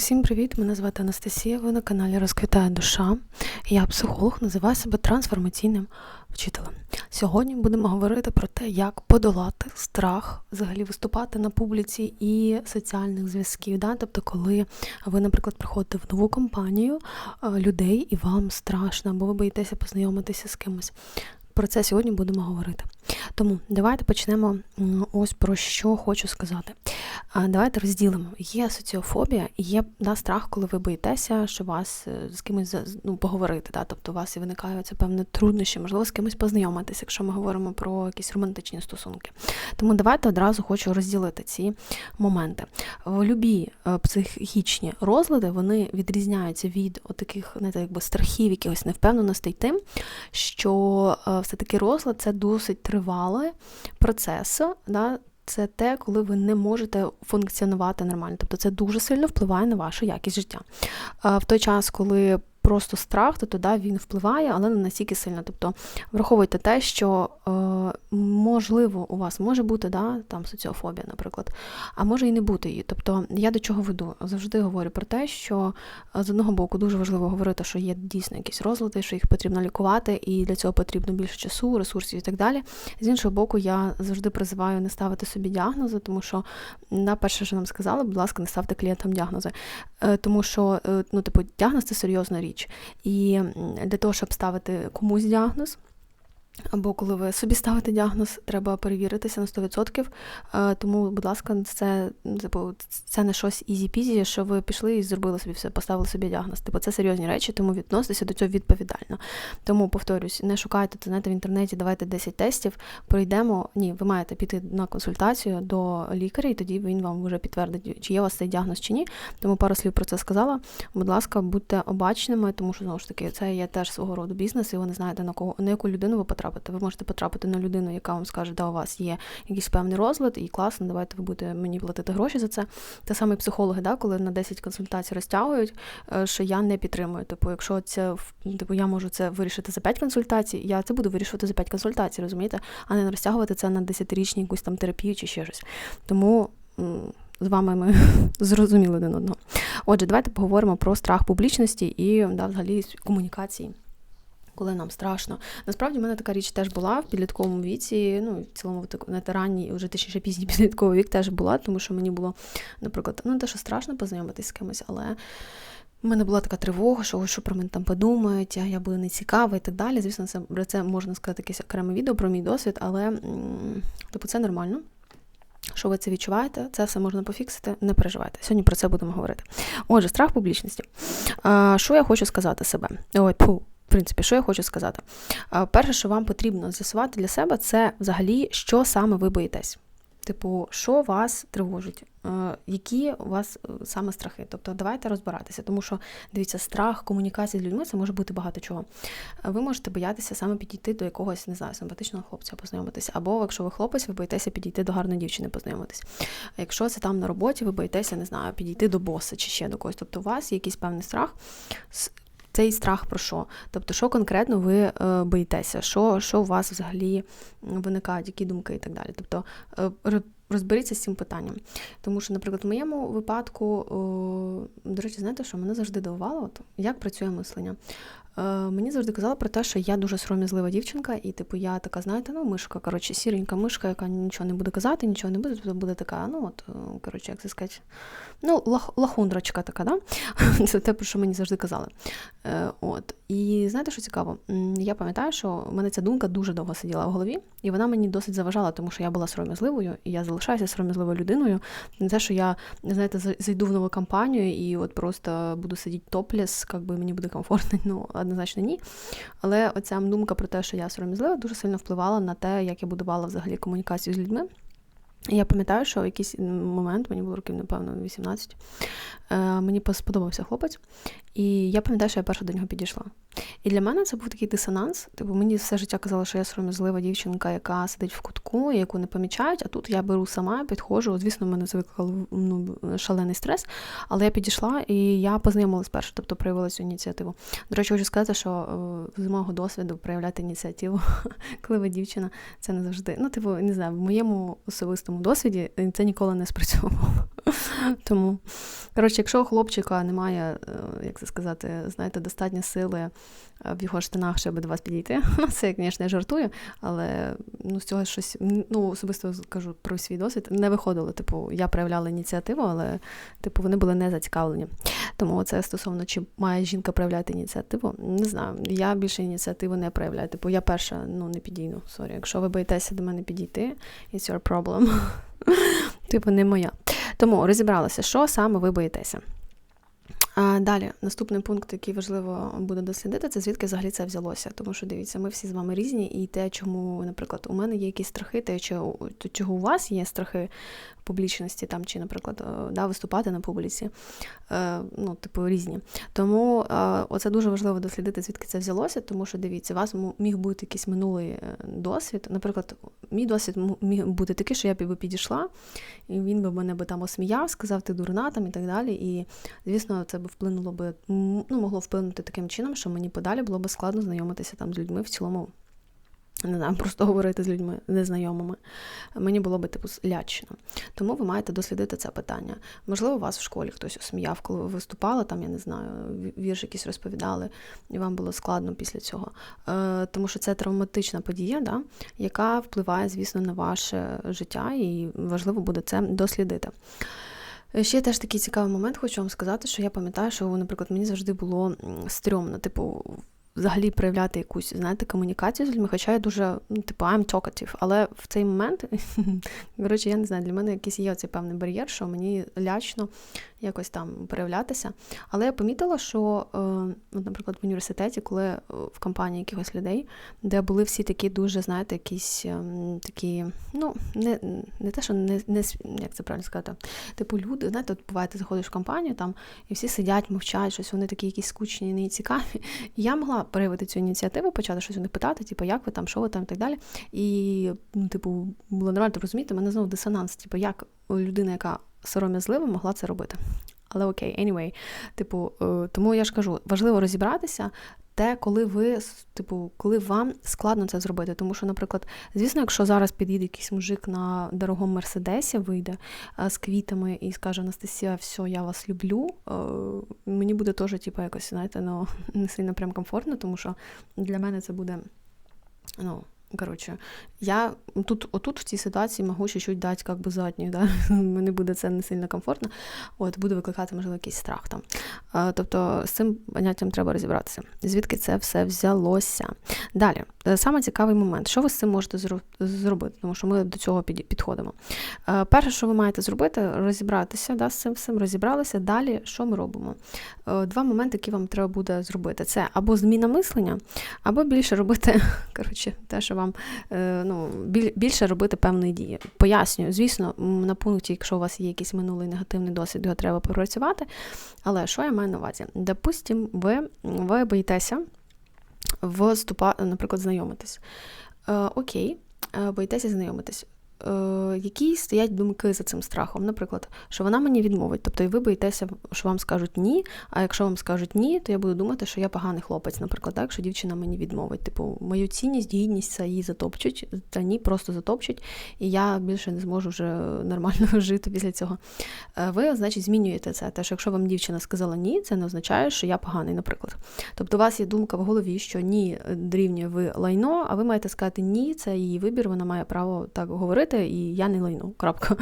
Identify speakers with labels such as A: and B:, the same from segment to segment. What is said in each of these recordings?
A: Усім привіт! Мене звати Анастасія. Ви на каналі Розквітає душа. Я психолог, називаю себе трансформаційним вчителем. Сьогодні будемо говорити про те, як подолати страх, взагалі виступати на публіці і соціальних зв'язків. Да? Тобто, коли ви, наприклад, приходите в нову компанію е, людей і вам страшно, або ви боїтеся познайомитися з кимось. Про це сьогодні будемо говорити. Тому давайте почнемо ось про що хочу сказати. Давайте розділимо. Є соціофобія і є да, страх, коли ви боїтеся, що вас е, з кимось ну, поговорити. Да? Тобто у вас і виникають це певне труднощі, можливо, з кимось познайомитися, якщо ми говоримо про якісь романтичні стосунки. Тому давайте одразу хочу розділити ці моменти. Любі е, психічні розлади вони відрізняються від таких не якби страхів, якихось невпевненостей тим, що е, все-таки розлад це досить тривалий процес. Да? Це те, коли ви не можете функціонувати нормально. Тобто це дуже сильно впливає на вашу якість життя. В той час, коли просто страх, то туди він впливає, але не настільки сильно. Тобто враховуйте те, що е, можливо у вас може бути да, там соціофобія, наприклад, а може і не бути її. Тобто я до чого веду? Завжди говорю про те, що е, з одного боку дуже важливо говорити, що є дійсно якісь розлади, що їх потрібно лікувати, і для цього потрібно більше часу, ресурсів і так далі. З іншого боку, я завжди призиваю не ставити собі діагнози, тому що на перше, що нам сказали, будь ласка, не ставте клієнтам діагнози. Е, тому що ну, типу, діагноз це серйозна річ. І для того, щоб ставити комусь діагноз, або коли ви собі ставите діагноз, треба перевіритися на 100%. Е, тому, будь ласка, це типу, це не щось ізі-пізі, що ви пішли і зробили собі все, поставили собі діагноз. Типу, це серйозні речі, тому відноситися до цього відповідально. Тому повторюсь, не шукайте знаєте, в інтернеті, давайте 10 тестів, пройдемо. Ні, ви маєте піти на консультацію до лікаря, і тоді він вам вже підтвердить, чи є у вас цей діагноз чи ні. Тому пару слів про це сказала. Будь ласка, будьте обачними, тому що знову ж таки це є теж свого роду бізнес, і ви не знаєте на кого на яку людину ви потрапити. Ви можете потрапити на людину, яка вам скаже, да, у вас є якийсь певний розлад, і класно, давайте ви будете мені платити гроші за це. Те саме психологи, да, коли на 10 консультацій розтягують, е, що я не підтримую. Типу, якщо це типу, я можу це вирішити за 5 консультацій, я це буду вирішувати за 5 консультацій, розумієте, а не розтягувати це на 10-річні якусь там терапію чи ще щось. Тому. З вами ми зрозуміли один одного. Отже, давайте поговоримо про страх публічності і да, взагалі комунікації коли нам страшно. Насправді в мене така річ теж була в підлітковому віці, ну в цілому на таранні, вже точніше пізній підлітковий вік теж була, тому що мені було, наприклад, ну те, що страшно познайомитись з кимось, але. У мене була така тривога, що що про мене там подумають, я буду нецікава і так далі. Звісно, це про це можна сказати якесь окреме відео про мій досвід, але типу це нормально. Що ви це відчуваєте, це все можна пофіксити, не переживайте. Сьогодні про це будемо говорити. Отже, страх публічності. А, Що я хочу сказати себе? Ой, пу, в принципі, що я хочу сказати? Перше, що вам потрібно з'ясувати для себе, це взагалі, що саме ви боїтесь. Типу, що вас тривожить, які у вас е, саме страхи? Тобто давайте розбиратися, тому що дивіться, страх, комунікація з людьми це може бути багато чого. Ви можете боятися саме підійти до якогось, не знаю, симпатичного хлопця, познайомитися. Або якщо ви хлопець, ви боїтеся підійти до гарної дівчини, познайомитись. Якщо це там на роботі, ви боїтеся, не знаю, підійти до боса чи ще до когось. Тобто у вас є якийсь певний страх цей страх про що? Тобто, що конкретно ви е, боїтеся, що що у вас взагалі виникають, які думки і так далі. Тобто е, розберіться з цим питанням. Тому що, наприклад, в моєму випадку, до речі, знаєте, що мене завжди дивувало, як працює мислення. Е, мені завжди казали про те, що я дуже сором'язлива дівчинка, і типу я така, знаєте, ну мишка, коротше, сіренька мишка, яка нічого не буде казати, нічого не буде, тобто буде така, ну от, коротше, як це сказати, ну, лах, лахундрочка така, да? Це те, про що мені завжди казали. Е, от. І знаєте, що цікаво? Я пам'ятаю, що в мене ця думка дуже довго сиділа в голові, і вона мені досить заважала, тому що я була сором'язливою, і я залишаюся сором'язливою людиною. Не те, що я, знаєте, зайду в нову компанію і от просто буду сидіти топліс, як би мені буде комфортно, ну, однозначно ні. Але оця думка про те, що я сором'язлива, дуже сильно впливала на те, як я будувала взагалі комунікацію з людьми. Я пам'ятаю, що в якийсь момент, мені було років, напевно, 18, е, мені сподобався хлопець, І я пам'ятаю, що я перша до нього підійшла. І для мене це був такий дисонанс. Типу, мені все життя казало, що я сором'язлива дівчинка, яка сидить в кутку, яку не помічають. А тут я беру сама, підходжу. Звісно, мене це викликало ну, шалений стрес. Але я підійшла і я познайомилась перше, тобто проявила цю ініціативу. До речі, хочу сказати, що е, з мого досвіду проявляти ініціативу, коли ви дівчина, це не завжди. Ну, типу, не знаю, в моєму особистому досвіді це ніколи не спрацьовувало. Тому, коротше, якщо хлопчика немає, е, як це сказати, знаєте, достатньо сили е, в його штанах, щоб до вас підійти. Це, звісно, я жартую, але ну, з цього щось, ну, особисто кажу про свій досвід, не виходило. Типу, я проявляла ініціативу, але типу, вони були не зацікавлені. Тому це стосовно, чи має жінка проявляти ініціативу, не знаю. Я більше ініціативу не проявляю. Типу, я перша ну, не підійду. Сорі, якщо ви боїтеся до мене підійти, it's your problem. Типу, не моя. Тому розібралися, що саме ви боїтеся. Далі, наступний пункт, який важливо буде дослідити, це звідки взагалі це взялося. Тому що дивіться, ми всі з вами різні, і те, чому, наприклад, у мене є якісь страхи, те, чого у вас є страхи публічності, там, чи, наприклад, е, да, виступати на публіці, е, ну, типу, різні. Тому е, оце дуже важливо дослідити, звідки це взялося, тому що дивіться, у вас міг бути якийсь минулий досвід. Наприклад, мій досвід міг бути такий, що я б підійшла, і він би мене би там осміяв, сказав, ти дурна там і так далі. І, звісно, це б вплинуло би, ну, могло вплинути таким чином, що мені подалі було б складно знайомитися там з людьми в цілому не знаю, просто говорити з людьми незнайомими. Мені було би типу лячно. Тому ви маєте дослідити це питання. Можливо, у вас в школі хтось осміяв, коли ви виступали, там, я не знаю, вірш якісь розповідали, і вам було складно після цього. Е, Тому що це травматична подія, да, яка впливає, звісно, на ваше життя, і важливо буде це дослідити. Ще теж такий цікавий момент, хочу вам сказати, що я пам'ятаю, що, наприклад, мені завжди було стрьомно, типу, взагалі проявляти якусь, знаєте, комунікацію з людьми, хоча я дуже, ну, типу, I'm talkative, але в цей момент, коротше, я не знаю, для мене якийсь є оцей певний бар'єр, що мені лячно якось там проявлятися. Але я помітила, що, е, наприклад, в університеті, коли е, в компанії якихось людей, де були всі такі дуже, знаєте, якісь ем, такі, ну, не не те, що не, не як це правильно сказати, типу люди, знаєте, от буває, ти заходиш в компанію там, і всі сидять, мовчать, щось вони такі якісь скучні, не цікаві. Я могла проявити цю ініціативу, почати щось у них питати, типу, як ви там, що ви там і так далі. І, ну, типу, було нормально розуміти, мене знову дисонанс, типу, як людина, яка сором'язлива, могла це робити. Але окей, anyway, типу, е, тому я ж кажу, важливо розібратися. Те, коли ви, типу, коли вам складно це зробити. Тому що, наприклад, звісно, якщо зараз під'їде якийсь мужик на дорогому мерседесі, вийде з квітами і скаже Анастасія, все, я вас люблю, е, мені буде теж, типу, якось, знаєте, ну, не сильно прям комфортно, тому що для мене це буде, ну. Коротше, я тут, отут в цій ситуації можу чуть-чуть дати як би задню, да? мені буде це не сильно комфортно, от буде викликати, можливо, якийсь страх там. А, тобто з цим поняттям треба розібратися, звідки це все взялося. Далі, саме цікавий момент, що ви з цим можете зробити, тому що ми до цього підходимо. А, перше, що ви маєте зробити, розібратися да, з цим всім, розібралися. Далі, що ми робимо? А, е, два моменти, які вам треба буде зробити, це або зміна мислення, або більше робити коротше, те, що вам е, ну, більше робити певної дії. Пояснюю, звісно, на пункті, якщо у вас є якийсь минулий негативний досвід, його треба попрацювати. Але що я маю на увазі? Допустим, ви, ви боїтеся вступати, наприклад, знайомитись. Е, окей, е, боїтеся знайомитись які стоять думки за цим страхом. Наприклад, що вона мені відмовить. Тобто, і ви боїтеся, що вам скажуть ні. А якщо вам скажуть ні, то я буду думати, що я поганий хлопець, наприклад, так, якщо дівчина мені відмовить. Типу, мою цінність, гідність це її затопчуть, та ні, просто затопчуть, і я більше не зможу вже нормально жити після цього. Е, ви, значить, змінюєте це. Те, що якщо вам дівчина сказала ні, це не означає, що я поганий, наприклад. Тобто, у вас є думка в голові, що ні дорівнює ви лайно, а ви маєте сказати ні, це її вибір, вона має право так говорити робити, і я не лайну. крапка.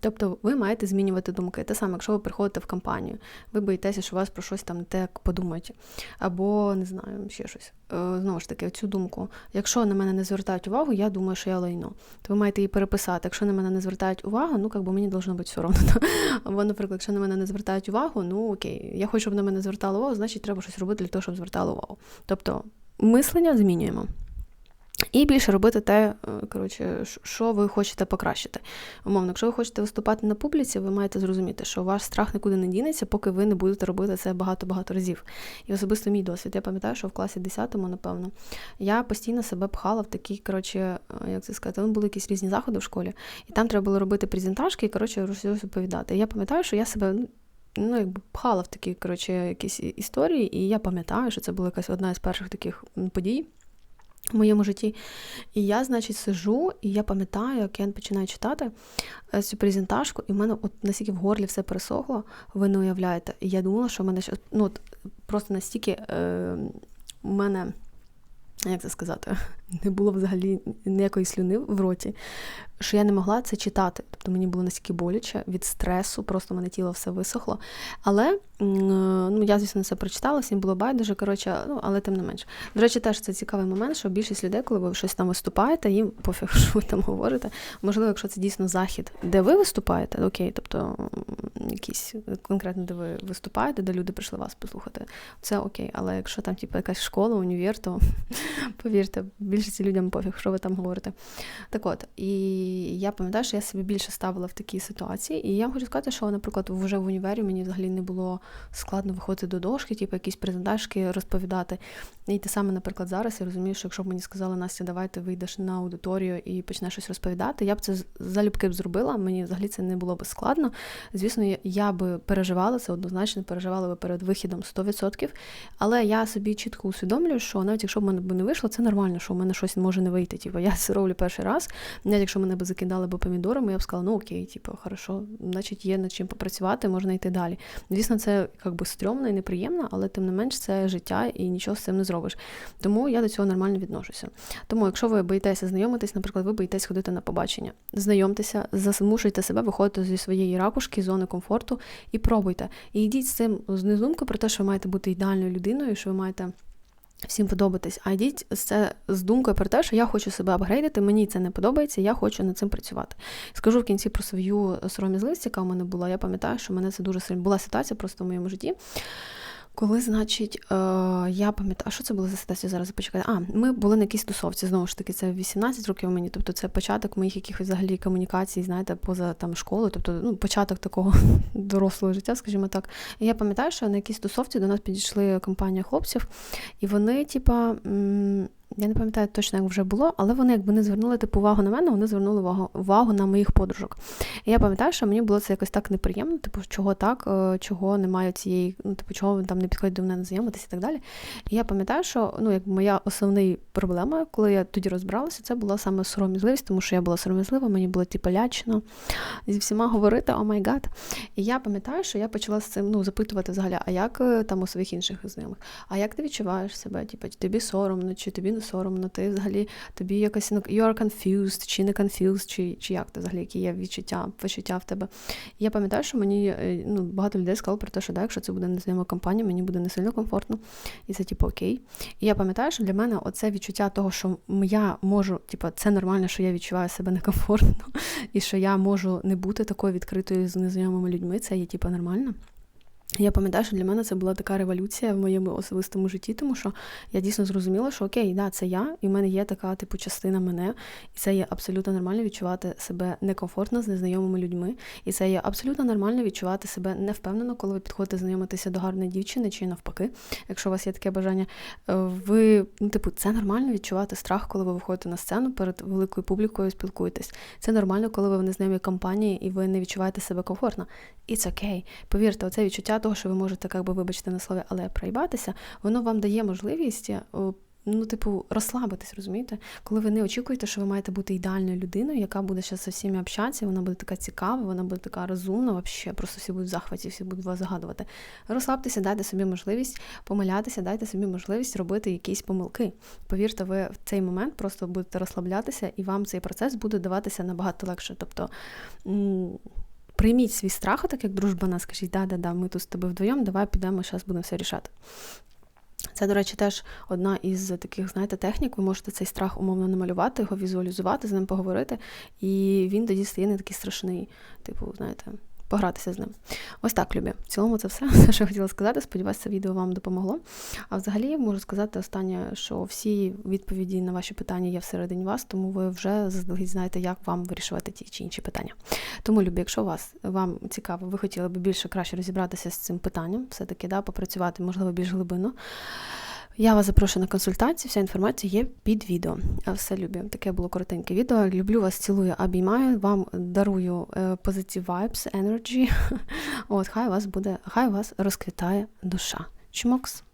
A: Тобто ви маєте змінювати думки. Те саме, якщо ви приходите в компанію, ви боїтеся, що вас про щось там не так подумають. Або, не знаю, ще щось. Е, знову ж таки, цю думку. Якщо на мене не звертають увагу, я думаю, що я лайно. То ви маєте її переписати. Якщо на мене не звертають увагу, ну як би мені должно бути все одно. Або, наприклад, якщо на мене не звертають увагу, ну окей, я хочу, щоб на мене звертали увагу, значить треба щось робити для того, щоб звертали увагу. Тобто мислення змінюємо. І більше робити те, е, коротше, що ви хочете покращити. Умовно, якщо ви хочете виступати на публіці, ви маєте зрозуміти, що ваш страх нікуди не дінеться, поки ви не будете робити це багато-багато разів. І особисто мій досвід. Я пам'ятаю, що в класі 10-му, напевно, я постійно себе пхала в такі, коротше, е, як це сказати, були якісь різні заходи в школі, і там треба було робити презентажки і коротше розповідати. І я пам'ятаю, що я себе. Ну, ну, якби пхала в такі коротше, якісь історії, і я пам'ятаю, що це була якась одна із перших таких подій в моєму житті. І я, значить, сижу, і я пам'ятаю, як я починаю читати е, цю презентажку, і в мене от настільки в горлі все пересохло, ви не уявляєте. І я думала, що в мене ну, от, просто настільки е, у мене. Як це сказати, не було взагалі ніякої слюни в роті, що я не могла це читати. Тобто мені було настільки боляче від стресу, просто мене тіло все висохло. Але ну, я, звісно, це прочитала, всім було байдуже, коротше, ну, але тим не менш. До речі, теж це цікавий момент, що більшість людей, коли ви щось там виступаєте, їм пофіг, що ви там говорите. Можливо, якщо це дійсно захід, де ви виступаєте, окей, тобто якийсь конкретно, де ви виступаєте, де люди прийшли вас послухати, це окей. Але якщо там, типу, якась школа, універ, то повірте, більшості людям пофіг, що ви там говорите. Так от, і я пам'ятаю, що я себе більше ставила в такі ситуації. І я хочу сказати, що, наприклад, вже в універі мені взагалі не було складно виходити до дошки, типу якісь презентажки розповідати. І те саме, наприклад, зараз я розумію, що якщо б мені сказали, Настя, давай ти вийдеш на аудиторію і почнеш щось розповідати, я б це залюбки б зробила. Мені взагалі це не було б складно. Звісно, я би переживала це, однозначно переживала би перед вихідом 100%. Але я собі чітко усвідомлюю, що навіть якщо б мене б не вийшло, це нормально, що в мене щось може не вийти. Типу, я це роблю перший раз. Навіть якщо мене б закидали б помідорами, я б сказала, ну окей, типу, хорошо, значить є над чим попрацювати, можна йти далі. Звісно, це якби стрьомно і неприємно, але тим не менш це життя і нічого з цим не зробиш. Тому я до цього нормально відношуся. Тому, якщо ви боїтеся знайомитись, наприклад, ви боїтесь ходити на побачення, знайомтеся, змушуйте себе виходити зі своєї ракушки, зони комфорту і пробуйте. І йдіть з цим з незумкою про те, що ви маєте бути ідеальною людиною, що ви маєте. Всім подобатись, а йдіть це з думкою про те, що я хочу себе апгрейдити, мені це не подобається, я хочу над цим працювати. Скажу в кінці про свою сором'язливість, яка в мене була. Я пам'ятаю, що мене це дуже сильно була ситуація просто в моєму житті. Коли, значить, е, я пам'ятаю, а що це було за ситуація зараз? Почекайте. А, ми були на якійсь тусовці, знову ж таки, це 18 років мені, тобто це початок моїх якихось взагалі комунікацій, знаєте, поза там школою, тобто ну, початок такого дорослого життя, скажімо так. І я пам'ятаю, що на якійсь тусовці до нас підійшли компанія хлопців, і вони, типа. Я не пам'ятаю точно, як вже було, але вони якби не звернули типу увагу на мене, вони звернули увагу увагу на моїх подружок. І я пам'ятаю, що мені було це якось так неприємно, типу, чого так, е, чого немає цієї, ну, типу, чого він там не підходить до мене знайомитися і так далі. І я пам'ятаю, що ну, як моя основна проблема, коли я тоді розбиралася, це була саме сором'язливість, тому що я була сором'язлива, мені було типу, лячно зі всіма говорити, о май гад. І я пам'ятаю, що я почала з цим ну, запитувати взагалі, а як е, там у своїх інших знайомих, а як ти відчуваєш себе? Типу, тобі соромно, чи тобі не соромно, ти взагалі тобі якось ну, you are confused, чи не confused, чи чи як ти взагалі, які є відчуття, відчуття в тебе. Я пам'ятаю, що мені е, ну, багато людей сказали про те, що да, якщо це буде незнайома компанія, мені буде не сильно комфортно, і це типу окей. І я пам'ятаю, що для мене оце відчуття того, що я можу, типу, це нормально, що я відчуваю себе некомфортно, і що я можу не бути такою відкритою з незнайомими людьми, це є типу нормально. Я пам'ятаю, що для мене це була така революція в моєму особистому житті, тому що я дійсно зрозуміла, що окей, да, це я, і в мене є така типу частина мене, і це є абсолютно нормально відчувати себе некомфортно з незнайомими людьми. І це є абсолютно нормально відчувати себе невпевнено, коли ви підходите знайомитися до гарної дівчини чи навпаки, якщо у вас є таке бажання. Е, ви, ну, типу, це нормально відчувати страх, коли ви виходите на сцену перед великою публікою, спілкуєтесь. Це нормально, коли ви в незнайомій компанії і ви не відчуваєте себе комфортно. Це окей. Повірте, оце відчуття того, що ви можете, як би, вибачте на слові, але проїбатися, воно вам дає можливість. Е, ну, типу, розслабитись, розумієте? Коли ви не очікуєте, що ви маєте бути ідеальною людиною, яка буде зараз зі всіми общатися, вона буде така цікава, вона буде така розумна, взагалі, просто всі будуть в захваті, всі будуть вас загадувати. Розслабтеся, дайте собі можливість помилятися, дайте собі можливість робити якісь помилки. Повірте, ви в цей момент просто будете розслаблятися, і вам цей процес буде даватися набагато легше. Тобто прийміть свій страх, так як дружба скажіть, да-да-да, ми тут з тобою вдвоєм, давай підемо, зараз будемо все рішати. Це, до речі, теж одна із таких, знаєте, технік. Ви можете цей страх умовно намалювати, його візуалізувати, з ним поговорити, і він тоді стає не такий страшний. Типу, знаєте, погратися з ним. Ось так, любі. В цілому це все, що я хотіла сказати. Сподіваюся, це відео вам допомогло. А взагалі можу сказати останнє, що всі відповіді на ваші питання є всередині вас, тому ви вже заздалегідь знаєте, як вам вирішувати ті чи інші питання. Тому, любі, якщо вас вам цікаво, ви хотіли б більше краще розібратися з цим питанням, все-таки да, попрацювати, можливо, більш глибинно. Я вас запрошую на консультацію, вся інформація є під відео. Все любі. Таке було коротеньке відео. Люблю вас, цілую, обіймаю. Вам дарую позитив positive vibes, energy. От, хай вас буде, хай вас розквітає душа. Чмокс.